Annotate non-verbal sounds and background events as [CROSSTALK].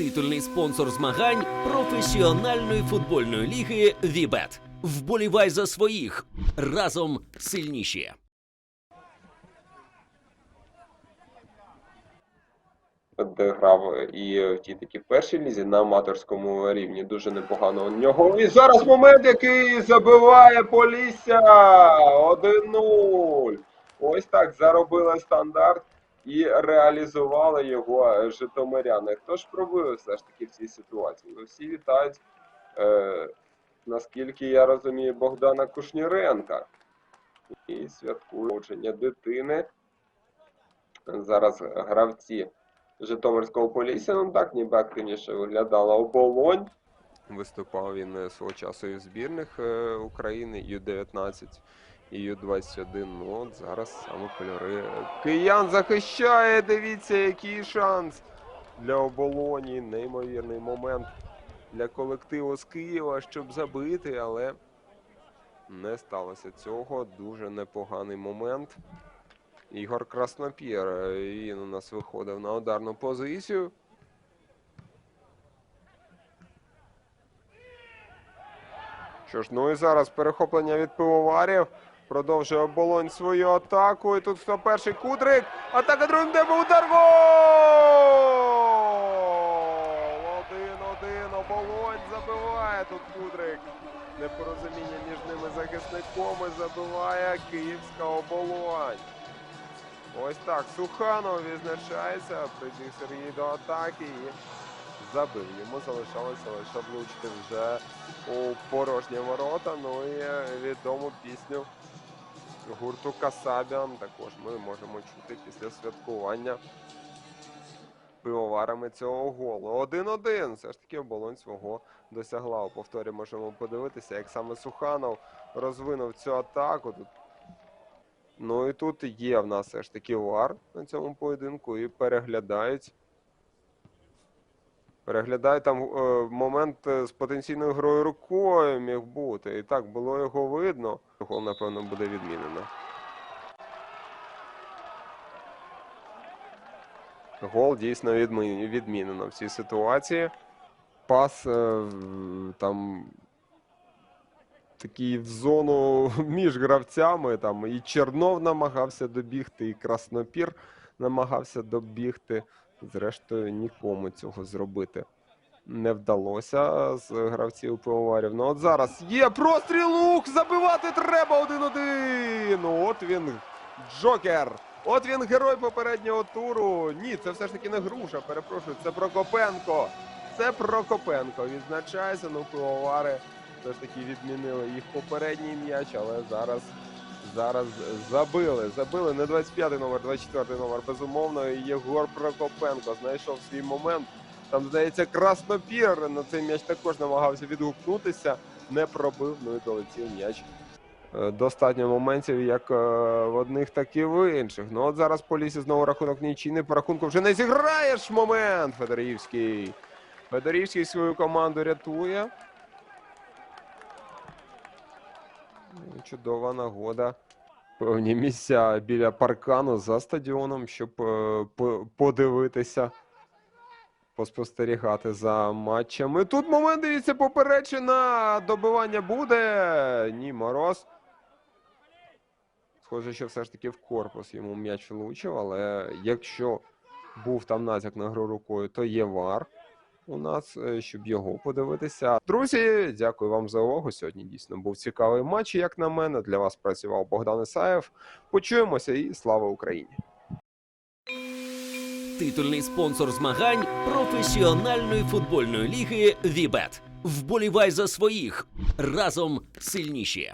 Титульний спонсор змагань професіональної футбольної ліги Вібет. Вболівай за своїх разом сильніші. де грав і в тій такій першій лізі на аматорському рівні дуже непогано у нього. І зараз момент, який забиває Полісся 1-0. Ось так заробили стандарт і реалізували його житомиряни. Хто ж пробив все ж таки в цій ситуації? Ну, всі вітають, е, наскільки я розумію, Богдана Кушніренка. І святкує дитини. Зараз гравці Житомирського Полісся, ну так ніби активніше виглядала оболонь. Виступав він е, свого часу і в збірних е, України, Ю-19 і Ю-21. Ну от зараз саме кольори. Киян захищає, дивіться, який шанс для оболоні. Неймовірний момент для колективу з Києва, щоб забити, але не сталося цього. Дуже непоганий момент. Ігор Краснопір. е, Він у нас виходив на ударну позицію. Що ж, ну і зараз перехоплення від пивоварів. Продовжує оболонь свою атаку. І тут хто перший кудрик. Атака другим темпом удар. Гол! Один-один. Оболонь забиває тут кудрик. Непорозуміння між ними захисником забиває київська оболонь. Ось так. Суханов відзначається. Прибіг Сергій до атаки і забив. Йому залишалося лише влучити вже у порожні ворота. Ну і відому пісню гурту Касабіан також ми можемо чути після святкування пивоварами цього голу. Один-один. Все ж таки оболонь свого досягла. У повторі можемо подивитися, як саме Суханов розвинув цю атаку. Тут Ну і тут є в нас все ж таки вар на цьому поєдинку і переглядають. Переглядають там е, момент е, з потенційною грою рукою міг бути. І так було його видно. Гол, напевно, буде відмінено. Гол дійсно відмінено в цій ситуації. Пас е, там такий в зону [LAUGHS] між гравцями. Там і Чернов намагався добігти, і Краснопір намагався добігти. Зрештою, нікому цього зробити не вдалося з гравців пивоварів. Ну от зараз є простріл! Забивати треба 1-1! Ну от він Джокер! От він герой попереднього туру. Ні, це все ж таки не груша, перепрошую, це Прокопенко. Це Прокопенко. Відзначається, ну пивовари все ж таки відмінили їх попередній м'яч, але зараз, зараз забили. Забили не 25-й номер, 24-й номер. Безумовно, Єгор Прокопенко знайшов свій момент. Там, здається, Краснопір на цей м'яч також намагався відгукнутися, не пробив, ну і долетів м'яч. Е, Достатньо моментів як е, в одних, так і в інших. Ну от зараз по лісі знову рахунок нічийний. По рахунку вже не зіграєш момент. Федорівський. Федорівський свою команду рятує. Ну, Чудова нагода. Певні місця біля паркану за стадіоном, щоб е, подивитися, поспостерігати за матчами. Тут момент, дивіться, поперечина. Добивання буде. Ні, мороз. Схоже, що все ж таки в корпус йому м'яч влучив, але якщо був там натяк на гру рукою, то є вар у нас, е, щоб його подивитися. Друзі, дякую вам за увагу. Сьогодні дійсно був цікавий матч. Як на мене, для вас працював Богдан Ісаєв. Почуємося і слава Україні! Титульний спонсор змагань професіональної футбольної ліги Вібет. Вболівай за своїх разом сильніші.